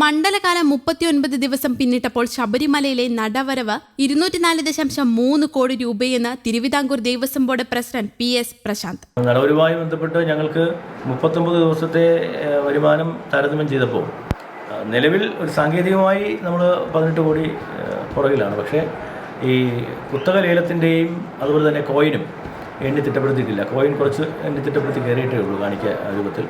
മണ്ഡലകാലം മുപ്പത്തിയൊൻപത് ദിവസം പിന്നിട്ടപ്പോൾ ശബരിമലയിലെ നടവരവ് ഇരുന്നൂറ്റിനാല് ദശാംശം മൂന്ന് കോടി രൂപയെന്ന് Thiruvithamkoor Devaswom board president P S Prasanth. നടവരുമായി ബന്ധപ്പെട്ട് ഞങ്ങൾക്ക് മുപ്പത്തൊമ്പത് ദിവസത്തെ വരുമാനം താരതമ്യം ചെയ്തപ്പോൾ നിലവിൽ ഒരു സാങ്കേതികമായി നമ്മൾ പതിനെട്ട് കോടി പുറകിലാണ്. പക്ഷേ ഈ കുത്തക ലേലത്തിന്റെയും അതുപോലെ തന്നെ കോയിനും എണ്ണി തിട്ടപ്പെടുത്തിയിട്ടില്ല. കോയിൻ കുറച്ച് എണ്ണി തിട്ടപ്പെടുത്തി കയറിയിട്ടേ ഉള്ളൂ കാണിക്ക രൂപത്തിൽ.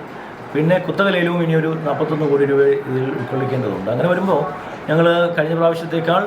പിന്നെ കുത്തക ലേലവും ഇനി ഒരു നാൽപ്പത്തൊന്ന് കോടി രൂപ ഇതിൽ ഉൾക്കൊള്ളിക്കേണ്ടതുണ്ട്. അങ്ങനെ വരുമ്പോൾ ഞങ്ങൾ കഴിഞ്ഞ പ്രാവശ്യത്തേക്കാൾ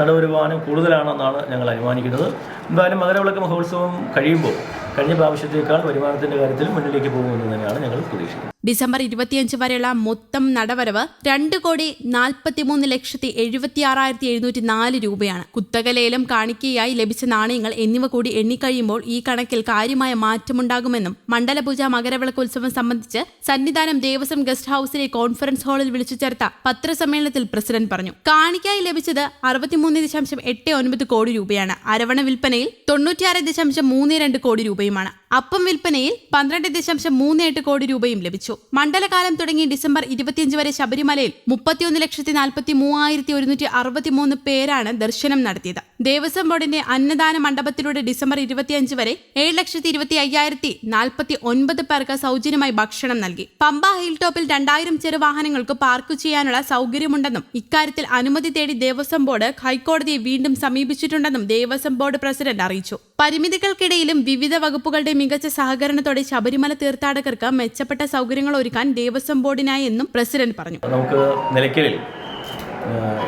നടവരുമാനം കൂടുതലാണെന്നാണ് ഞങ്ങൾ അനുമാനിക്കുന്നത്. എന്തായാലും മകരവിളക്ക് മഹോത്സവം കഴിയുമ്പോൾ കഴിഞ്ഞ പ്രാവശ്യത്തേക്കാൾ വരുമാനത്തിന്റെ കാര്യത്തിൽ മുന്നിലേക്ക് പോകുമെന്ന് തന്നെയാണ് ഞങ്ങൾ പ്രതീക്ഷിക്കുന്നത്. ഡിസംബർ ഇരുപത്തിയഞ്ച് വരെയുള്ള മൊത്തം നടവരവ് രണ്ട് കോടി നാൽപ്പത്തിമൂന്ന് ലക്ഷത്തി എഴുപത്തിയാറായിരത്തി എഴുന്നൂറ്റി നാല് രൂപയാണ്. കുത്തകലേലം കാണിക്കയായി ലഭിച്ച നാണയങ്ങൾ എന്നിവ കൂടി എണ്ണിക്കഴിയുമ്പോൾ ഈ കണക്കിൽ കാര്യമായ മാറ്റമുണ്ടാകുമെന്നും മണ്ഡലപൂജ മകരവിളക്ക് ഉത്സവം സംബന്ധിച്ച് സന്നിധാനം ദേവസ്വം ഗസ്റ്റ് ഹൌസിലെ കോൺഫറൻസ് ഹാളിൽ വിളിച്ചു ചേർത്ത പത്രസമ്മേളനത്തിൽ പ്രസിഡന്റ് പറഞ്ഞു. കാണിക്കായി ലഭിച്ചത് അറുപത്തിമൂന്ന് ദശാംശം എട്ട് ഒൻപത് കോടി രൂപയാണ്. അരവണ വിൽപ്പനയിൽ തൊണ്ണൂറ്റിയാറ് ദശാംശം മൂന്ന് രണ്ട് കോടി രൂപയുമാണ്. അപ്പം വിൽപ്പനയിൽ പന്ത്രണ്ട് ദശാംശം മൂന്ന് എട്ട് കോടി രൂപയും ലഭിച്ചു. മണ്ഡലകാലം തുടങ്ങി ഡിസംബർ ഇരുപത്തിയഞ്ച് വരെ ശബരിമലയിൽ മുപ്പത്തിയൊന്ന് ലക്ഷത്തി നാൽപ്പത്തി മൂവായിരത്തി ഒരുന്നൂറ്റി അറുപത്തിമൂന്ന് പേരാണ് ദർശനം നടത്തിയത്. ദേവസ്വം ബോർഡിന്റെ അന്നദാന മണ്ഡപത്തിലൂടെ ഡിസംബർ ഇരുപത്തിയഞ്ച് വരെ ഏഴ് ലക്ഷത്തി ഇരുപത്തി അയ്യായിരത്തി നാൽപ്പത്തി ഒൻപത് പേർക്ക് സൗജന്യമായി ഭക്ഷണം നൽകി. പമ്പ ഹിൽ ടോപ്പിൽ രണ്ടായിരം ചെറുവാഹനങ്ങൾക്ക് പാർക്ക് ചെയ്യാനുള്ള സൗകര്യമുണ്ടെന്നും ഇക്കാര്യത്തിൽ അനുമതി തേടി ദേവസ്വം ബോർഡ് ഹൈക്കോടതിയെ വീണ്ടും സമീപിച്ചിട്ടുണ്ടെന്നും ദേവസ്വം ബോർഡ് പ്രസിഡന്റ് അറിയിച്ചു. പരിമിതികൾക്കിടയിലും വിവിധ വകുപ്പുകളുടെ മികച്ച സഹകരണത്തോടെ ശബരിമല തീർത്ഥാടകർക്ക് മെച്ചപ്പെട്ട സൗകര്യങ്ങൾ ഒരുക്കാൻ ദേവസ്വം ബോർഡിനായി എന്നും പ്രസിഡന്റ് പറഞ്ഞു. നമുക്ക് നിലയ്ക്കലിൽ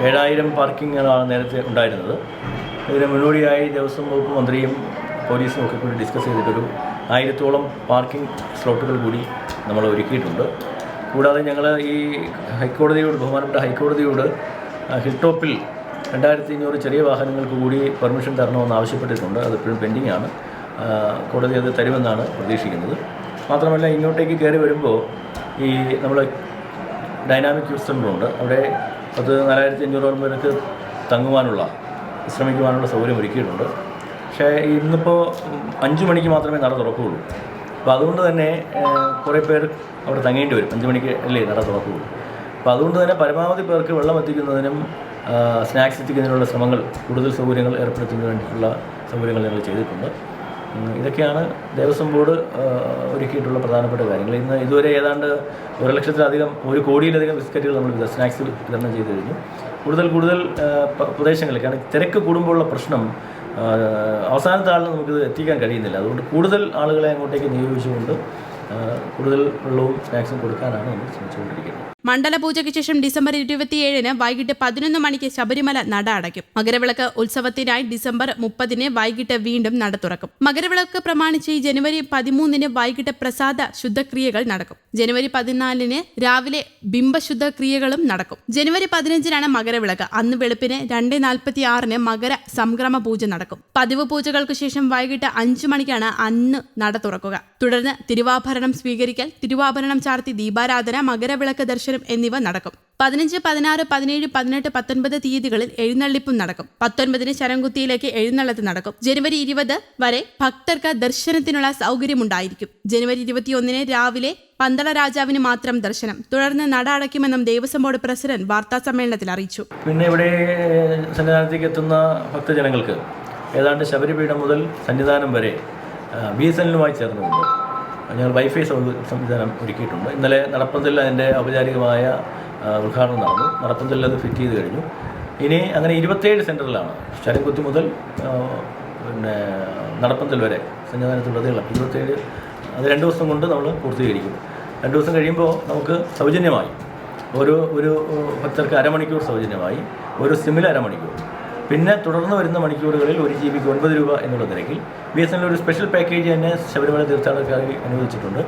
ഏഴായിരം പാർക്കിങ്ങുകളാണ് നേരത്തെ ഉണ്ടായിരുന്നത്. ഇതിന് മുന്നോടിയായി ദേവസ്വം വകുപ്പ് മന്ത്രിയും പോലീസും ഒക്കെ കൂടി ഡിസ്കസ് ചെയ്തിട്ടൊരു ആയിരത്തോളം പാർക്കിംഗ് സ്ലോട്ടുകൾ കൂടി നമ്മൾ ഒരുക്കിയിട്ടുണ്ട്. കൂടാതെ ഞങ്ങൾ ഈ ഹൈക്കോടതിയോട് ബഹുമാനപ്പെട്ട ഹൈക്കോടതിയോട് ഹിൽ ടോപ്പിൽ രണ്ടായിരത്തി അഞ്ഞൂറ് ചെറിയ വാഹനങ്ങൾക്ക് കൂടി പെർമിഷൻ തരണമെന്ന് ആവശ്യപ്പെട്ടിട്ടുണ്ട്. അത് ഇപ്പോഴും പെൻഡിംഗ് ആണ് കോടതി അത് തരുമെന്നാണ് പ്രതീക്ഷിക്കുന്നത്. മാത്രമല്ല ഇങ്ങോട്ടേക്ക് കയറി വരുമ്പോൾ ഈ നമ്മൾ ഡൈനാമിക് യൂസ് സെന്ററുണ്ട്. അവിടെ പത്ത് നാലായിരത്തി അഞ്ഞൂറോളം പേർക്ക് തങ്ങുവാനുള്ള വിശ്രമിക്കുവാനുള്ള സൗകര്യം ഒരുക്കിയിട്ടുണ്ട്. പക്ഷേ ഇന്നിപ്പോൾ അഞ്ച് മണിക്ക് മാത്രമേ നട തുറക്കുകയുള്ളൂ. അപ്പോൾ അതുകൊണ്ട് തന്നെ കുറേ പേർ അവിടെ തങ്ങേണ്ടി വരും. അഞ്ച് മണിക്ക് അല്ലേ നട തുറക്കുകയുള്ളൂ. അപ്പോൾ അതുകൊണ്ട് തന്നെ പരമാവധി പേർക്ക് വെള്ളം എത്തിക്കുന്നതിനും സ്നാക്സ് എത്തിക്കുന്നതിനുള്ള ശ്രമങ്ങൾ കൂടുതൽ സൗകര്യങ്ങൾ ഏർപ്പെടുത്തുന്നതിന് വേണ്ടിയിട്ടുള്ള സൗകര്യങ്ങൾ ഞങ്ങൾ ചെയ്തിട്ടുണ്ട്. ഇതൊക്കെയാണ് ദേവസ്വം ബോർഡ് ഒരുക്കിയിട്ടുള്ള പ്രധാനപ്പെട്ട കാര്യങ്ങൾ. ഇന്ന് ഇതുവരെ ഏതാണ്ട് ഒരു ലക്ഷത്തിലധികം ഒരു കോടിയിലധികം ബിസ്ക്കറ്റുകൾ നമ്മൾ സ്നാക്സ് വിതരണം ചെയ്ത് കഴിഞ്ഞു. കൂടുതൽ കൂടുതൽ പ്രദേശങ്ങളിൽ കാരണം തിരക്ക് കൂടുമ്പോഴുള്ള പ്രശ്നം അവസാനത്തെ ആളിന് നമുക്കിത് എത്തിക്കാൻ കഴിയുന്നില്ല. അതുകൊണ്ട് കൂടുതൽ ആളുകളെ അങ്ങോട്ടേക്ക് നിയോഗിച്ചുകൊണ്ട് കൂടുതൽ വെള്ളവും സ്നാക്സും കൊടുക്കാനാണ് നമ്മൾ ശ്രമിച്ചുകൊണ്ടിരിക്കുന്നത്. മണ്ഡലപൂജയ്ക്ക് ശേഷം ഡിസംബർ ഇരുപത്തിയേഴിന് വൈകിട്ട് പതിനൊന്ന് മണിക്ക് ശബരിമല നട അടയ്ക്കും. മകരവിളക്ക് ഉത്സവത്തിനായി ഡിസംബർ മുപ്പതിന് വൈകിട്ട് വീണ്ടും നട തുറക്കും. മകരവിളക്ക് പ്രമാണിച്ച് ജനുവരി പതിമൂന്നിന് വൈകിട്ട് പ്രസാദ ശുദ്ധക്രിയകൾ നടക്കും. ജനുവരി പതിനാലിന് രാവിലെ ബിംബശുദ്ധക്രിയകളും നടക്കും. ജനുവരി പതിനഞ്ചിനാണ് മകരവിളക്ക്. അന്ന് വെളുപ്പിന് രണ്ട് നാൽപ്പത്തി ആറിന് മകര സംക്രമ പൂജ നടക്കും. പതിവ് പൂജകൾക്ക് ശേഷം വൈകിട്ട് അഞ്ചു മണിക്കാണ് അന്ന് നട തുറക്കുക. തുടർന്ന് തിരുവാഭരണം സ്വീകരിക്കൽ തിരുവാഭരണം ചാർത്തി ദീപാരാധന മകരവിളക്ക് ദർശനം എന്നിവ നടക്കും. പതിനഞ്ച് പതിനാറ് പതിനേഴ് പതിനെട്ട് പത്തൊൻപത് തീയതികളിൽ എഴുന്നള്ളിപ്പും നടക്കും. പത്തൊൻപതിന് ശരംകുത്തിയിലേക്ക് എഴുന്നള്ളത്ത് നടക്കും. ജനുവരി ഇരുപത് വരെ ഭക്തർക്ക് ദർശനത്തിനുള്ള സൗകര്യമുണ്ടായിരിക്കും. ജനുവരി ഇരുപത്തിയൊന്നിന് രാവിലെ പന്തള രാജാവിന് മാത്രം ദർശനം. തുടർന്ന് നട അടയ്ക്കുമെന്നും ദേവസ്വം ബോർഡ് പ്രസിഡന്റ് വാർത്താ സമ്മേളനത്തിൽ അറിയിച്ചു. പിന്നെ ഇവിടെ സന്നിധാനത്തേക്ക് എത്തുന്ന ഭക്തജനങ്ങൾക്ക് ഏതാണ്ട് ശബരിപീഠം മുതൽ സന്നിധാനം വരെ ബി എസ് എല്ലുമായി ചേർന്നുകൊണ്ട് ഞങ്ങൾ വൈഫൈ സംവിധാനം ഒരുക്കിയിട്ടുണ്ട്. ഇന്നലെ നടപ്പന്തലിൽ അതിന്റെ ഔപചാരികമായ ഉദ്ഘാടനം നടന്നു. നടപ്പന്തലിൽ അത് ഫിറ്റ് ചെയ്ത് കഴിഞ്ഞു. ഇനി അങ്ങനെ ഇരുപത്തേഴ് സെന്ററിലാണ് ശരംകുത്തി മുതൽ പിന്നെ നടപ്പന്തൽ വരെ സന്നിധാനത്തുള്ളതേളം ഇരുപത്തേഴ് അത് രണ്ട് ദിവസം കൊണ്ട് നമ്മൾ പൂർത്തീകരിക്കും. രണ്ട് ദിവസം കഴിയുമ്പോൾ നമുക്ക് സൗജന്യമായി ഓരോ ഒരു ഭക്തർക്ക് അരമണിക്കൂർ സൗജന്യമായി. ഒരു സിമ്മിൽ അരമണിക്കൂർ. പിന്നെ തുടർന്ന് വരുന്ന മണിക്കൂറുകളിൽ ഒരു ജി ബിക്ക് ഒൻപത് രൂപ എന്നുള്ള നിരക്കിൽ. ബി എസ് എൻ ഒരു സ്പെഷ്യൽ പാക്കേജ് തന്നെ ശബരിമല തീർത്ഥാടകർക്കായി അനുവദിച്ചിട്ടുണ്ട്.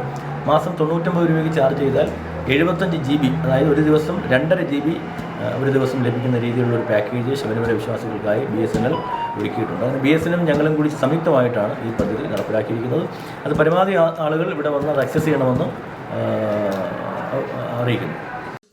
മാസം തൊണ്ണൂറ്റൊമ്പത് രൂപയ്ക്ക് ചാർജ് ചെയ്താൽ എഴുപത്തഞ്ച് ജി ബി അതായത് ഒരു ദിവസം രണ്ടര ജി ബി ഒരു ദിവസം ലഭിക്കുന്ന രീതിയിലുള്ള ഒരു പാക്കേജ് ശബരിമല വിശ്വാസികൾക്കായി ബി എസ് എൻ എൽ ഒരുക്കിയിട്ടുണ്ട്. അങ്ങനെ ബി എസ് എനും ഞങ്ങളും കൂടി സംയുക്തമായിട്ടാണ് ഈ പദ്ധതി നടപ്പിലാക്കിയിരിക്കുന്നത്. അത് പരമാവധി ആളുകൾ ഇവിടെ വന്ന് അത് അക്സസ് ചെയ്യണമെന്ന് അറിയിക്കുന്നു.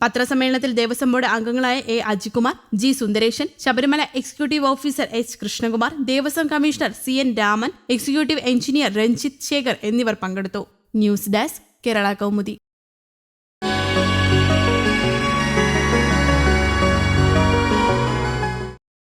പത്രസമ്മേളനത്തിൽ ദേവസ്വം ബോർഡ് അംഗങ്ങളായ A Ajikumar G Sundaresan Sabarimala executive officer H Krishnakumar Devaswom commissioner C N Raman executive engineer Ranjith Sekhar എന്നിവർ പങ്കെടുത്തു. News desk Kerala Kaumudi.